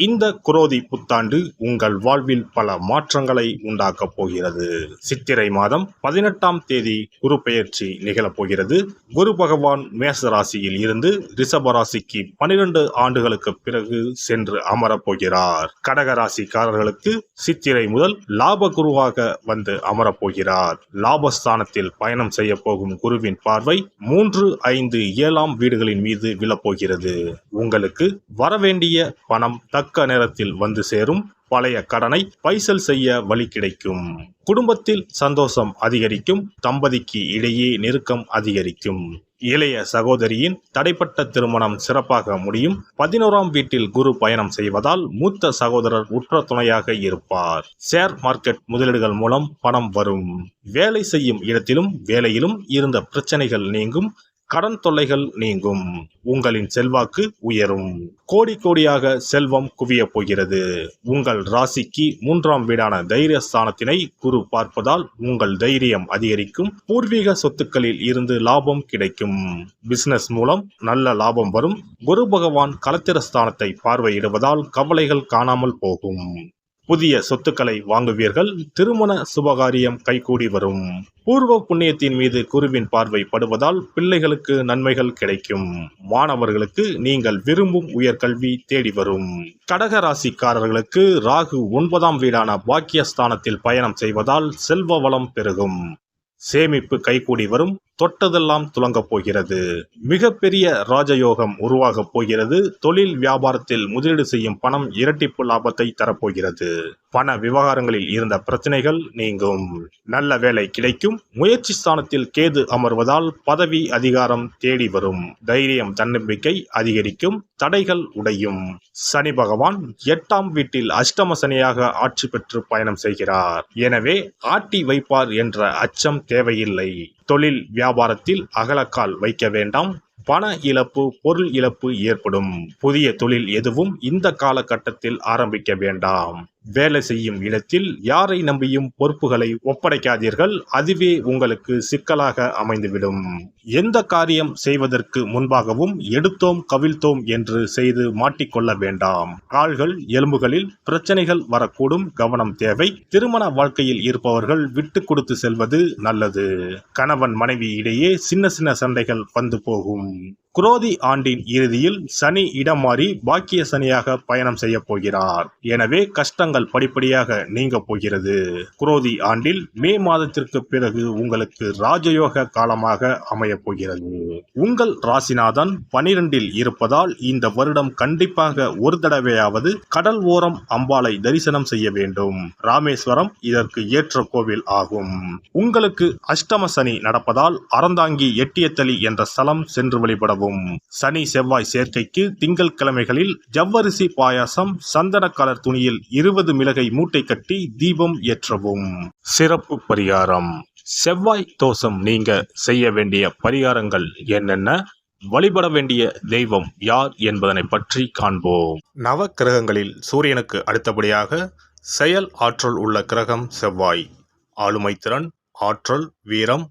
இந்த குரோதி புத்தாண்டு உங்கள் வாழ்வில் பல மாற்றங்களை உண்டாக்கப் போகிறது. சித்திரை மாதம் பதினெட்டாம் தேதி குரு பெயர்ச்சி நிகழப் போகிறது. குரு பகவான் மேச ராசியில் இருந்து ரிஷப ராசிக்கு பனிரெண்டு ஆண்டுகளுக்கு பிறகு சென்று அமரப் போகிறார். கடக ராசிக்காரர்களுக்கு சித்திரை முதல் லாப குருவாக வந்து அமரப்போகிறார் லாபஸ்தானத்தில் பயணம் செய்ய போகும் குருவின் பார்வை மூன்று ஐந்து ஏழாம் வீடுகளின் மீது விழப்போகிறது உங்களுக்கு வரவேண்டிய பணம் தக்க நேரத்தில் வந்து சேரும். பழைய கடனை பைசல் செய்ய வழி கிடைக்கும். குடும்பத்தில் சந்தோஷம் அதிகரிக்கும். தம்பதிக்கு இடையே நெருக்கம் அதிகரிக்கும். இளைய சகோதரியின் தடைப்பட்ட திருமணம் சிறப்பாக முடியும். பதினோராம் வீட்டில் குரு பயணம் செய்வதால் மூத்த சகோதரர் உற்ற துணையாக இருப்பார். ஷேர் மார்க்கெட் முதலீடுகள் மூலம் பணம் வரும். வேலை செய்யும் இடத்திலும் வேலையிலும் இருந்த பிரச்சனைகள் நீங்கும். கடன் தொல்லைகள் நீங்கும். உங்களின் செல்வாக்கு உயரும். கோடி கோடியாக செல்வம் குவியப் போகிறது. உங்கள் ராசிக்கு மூன்றாம் வீடான தைரியஸ்தானத்தினை குரு பார்ப்பதால் உங்கள் தைரியம் அதிகரிக்கும். பூர்வீக சொத்துக்களில் இருந்து லாபம் கிடைக்கும். பிசினஸ் மூலம் நல்ல லாபம் வரும். குரு பகவான் கலத்திரஸ்தானத்தை பார்வையிடுவதால் கவலைகள் காணாமல் போகும். புதிய சொத்துக்களை வாங்குவீர்கள். திருமண சுபகாரியம் கைகூடி வரும். பூர்வ புண்ணியத்தின் மீது குருவின் பார்வை படுவதால் பிள்ளைகளுக்கு நன்மைகள் கிடைக்கும். மாணவர்களுக்கு நீங்கள் விரும்பும் உயர்கல்வி தேடி வரும். கடக ராசிக்காரர்களுக்கு ராகு ஒன்பதாம் வீடான பாக்கியஸ்தானத்தில் பயணம் செய்வதால் செல்வ வளம் பெருகும். சேமிப்பு கைகூடி வரும். தொட்டதெல்லாம் துலங்கப் போகிறது. மிகப்பெரிய ராஜயோகம் உருவாகப் போகிறது. தொழில் வியாபாரத்தில் முதலீடு செய்யும் பணம் இரட்டிப்பு லாபத்தை தரப்போகிறது. பண விவகாரங்களில் இருந்த பிரச்சனைகள் நீங்கும். நல்ல வேலை கிடைக்கும். முயற்சி ஸ்தானத்தில் கேது அமர்வதால் பதவி அதிகாரம் தேடி வரும். தைரியம் தன்னம்பிக்கை அதிகரிக்கும். தடைகள் உடையும். சனி பகவான் எட்டாம் வீட்டில் அஷ்டம சனியாக ஆட்சி பெற்று பயணம் செய்கிறார். எனவே ஆட்டி வைப்பார் என்ற அச்சம் தேவையில்லை. தொழில் வியாபாரத்தில் அகலக்கால் வைக்க வேண்டாம். பண இழப்பு பொருள் இழப்பு ஏற்படும். புதிய தொழில் எதுவும் இந்த காலகட்டத்தில் ஆரம்பிக்க வேண்டாம். வேலை செய்யும் இடத்தில் யாரை நம்பியும் பொறுப்புகளை ஒப்படைக்காதீர்கள். அதுவே உங்களுக்கு சிக்கலாக அமைந்துவிடும். எந்த காரியம் செய்வதற்கு முன்பாகவும் எடுத்தோம் கவிழ்த்தோம் என்று செய்து மாட்டிக்கொள்ள வேண்டாம். கால்கள் எலும்புகளில் பிரச்சனைகள் வரக்கூடும். கவனம் தேவை. திருமண வாழ்க்கையில் இருப்பவர்கள் விட்டு கொடுத்து செல்வது நல்லது. கணவன் மனைவி இடையே சின்ன சின்ன சண்டைகள் வந்து போகும். குரோதி ஆண்டின் இறுதியில் சனி இடம் மாறி பாக்கிய சனியாக பயணம் செய்ய போகிறார். எனவே கஷ்டங்கள் படிப்படியாக நீங்க போகிறது. குரோதி ஆண்டில் மே மாதத்திற்கு பிறகு உங்களுக்கு ராஜயோக காலமாக அமையப் போகிறது. உங்கள் ராசிநாதன் பனிரெண்டில் இருப்பதால் இந்த வருடம் கண்டிப்பாக ஒரு தடவையாவது கடல் ஓரம் அம்பாளை தரிசனம் செய்ய வேண்டும். ராமேஸ்வரம் இதற்கு ஏற்ற கோவில் ஆகும். உங்களுக்கு அஷ்டம சனி நடப்பதால் அறந்தாங்கி எட்டியத்தளி என்ற ஸ்தலம் சென்று வழிபடவும் சனி செவ்வாய் சேர்க்கைக்கு திங்கள் கிழமைகளில் ஜவ்வரிசி பாயாசம் சந்தன கலர் துணியில் இருபது மிளகை மூட்டை கட்டி தீபம் ஏற்றவும். சிறப்பு பரிகாரம். செவ்வாய் தோஷம் நீங்க செய்ய வேண்டிய பரிகாரங்கள் என்னென்ன? வழிபட வேண்டிய தெய்வம் யார் என்பதனை பற்றி காண்போம். நவ கிரகங்களில் சூரியனுக்கு அடுத்தபடியாக செயல் ஆற்றல் உள்ள கிரகம் செவ்வாய். ஆளுமை திறன் ஆற்றல் வீரம்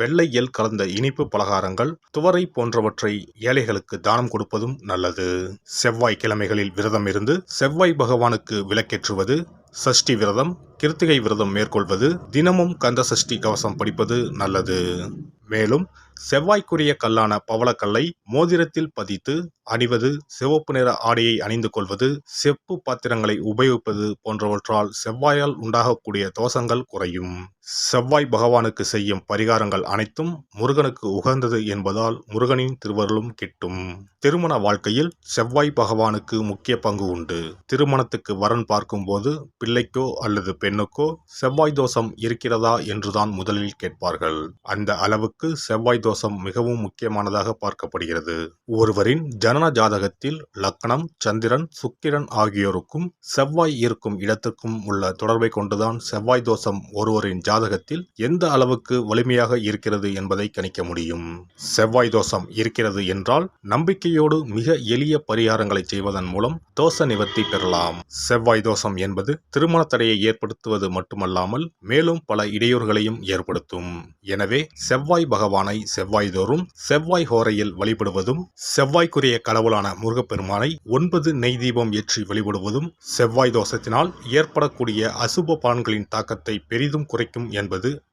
வெள்ளை எல் கலந்த இனிப்பு பலகாரங்கள் துவரை போன்றவற்றை ஏழைகளுக்கு தானம் கொடுப்பதும் நல்லது. செவ்வாய் கிழமைகளில் விரதம் இருந்து செவ்வாய் பகவானுக்கு விளக்கேற்றுவது சஷ்டி விரதம் கிருத்திகை விரதம் மேற்கொள்வது தினமும் கந்த சஷ்டி கவசம் படிப்பது நல்லது. மேலும் செவ்வாய்க்குரிய கல்லான பவளக்கல்லை மோதிரத்தில் பதித்து அணிவது சிவப்பு நிற ஆடையை அணிந்து கொள்வது செப்பு பாத்திரங்களை உபயோகிப்பது போன்றவற்றால் செவ்வாயால் உண்டாகக்கூடிய தோஷங்கள் குறையும். செவ்வாய் பகவானுக்கு செய்யும் பரிகாரங்கள் அனைத்தும் முருகனுக்கு உகந்தது என்பதால் முருகனின் திருவருளும் கிட்டும். திருமண வாழ்க்கையில் செவ்வாய் பகவானுக்கு முக்கிய பங்கு உண்டு. திருமணத்துக்கு வரன் பார்க்கும்போது பிள்ளைக்கோ அல்லது பெண்ணுக்கோ செவ்வாய் தோஷம் இருக்கிறதா என்றுதான் முதலில் கேட்பார்கள். அந்த அளவுக்கு செவ்வாய் தோஷம் மிகவும் முக்கியமானதாக பார்க்கப்படுகிறது. ஒருவரின் ஜனன ஜாதகத்தில் லக்னம் சந்திரன் சுக்கிரன் ஆகியோருக்கும் செவ்வாய் இருக்கும் இடத்துக்கும் உள்ள தொடர்பை கொண்டுதான் செவ்வாய் தோஷம் ஒருவரின் ஜாதகத்தில் எந்த அளவுக்கு வலிமையாக இருக்கிறது என்பதை கணிக்க முடியும்? செவ்வாய் தோஷம் இருக்கிறது என்றால் நம்பிக்கையோடு மிக எளிய பரிகாரங்களை செய்வதன் மூலம் தோஷ நிவர்த்தி பெறலாம். செவ்வாய் தோஷம் என்பது திருமண தடையை ஏற்படுத்துவது மட்டுமல்லாமல் மேலும் பல இடையூறுகளையும் ஏற்படுத்தும். எனவே செவ்வாய் பகவானை செவ்வாய் தோறும் செவ்வாய் ஹோரையில் வழிபடுவதும் செவ்வாய்க்குரிய கடவுளான முருகப்பெருமானை ஒன்பது நெய் தீபம் ஏற்றி வழிபடுவதும் செவ்வாய் தோஷத்தினால் ஏற்படக்கூடிய அசுப பான்களின் தாக்கத்தை பெரிதும் குறைக்கும் என்பது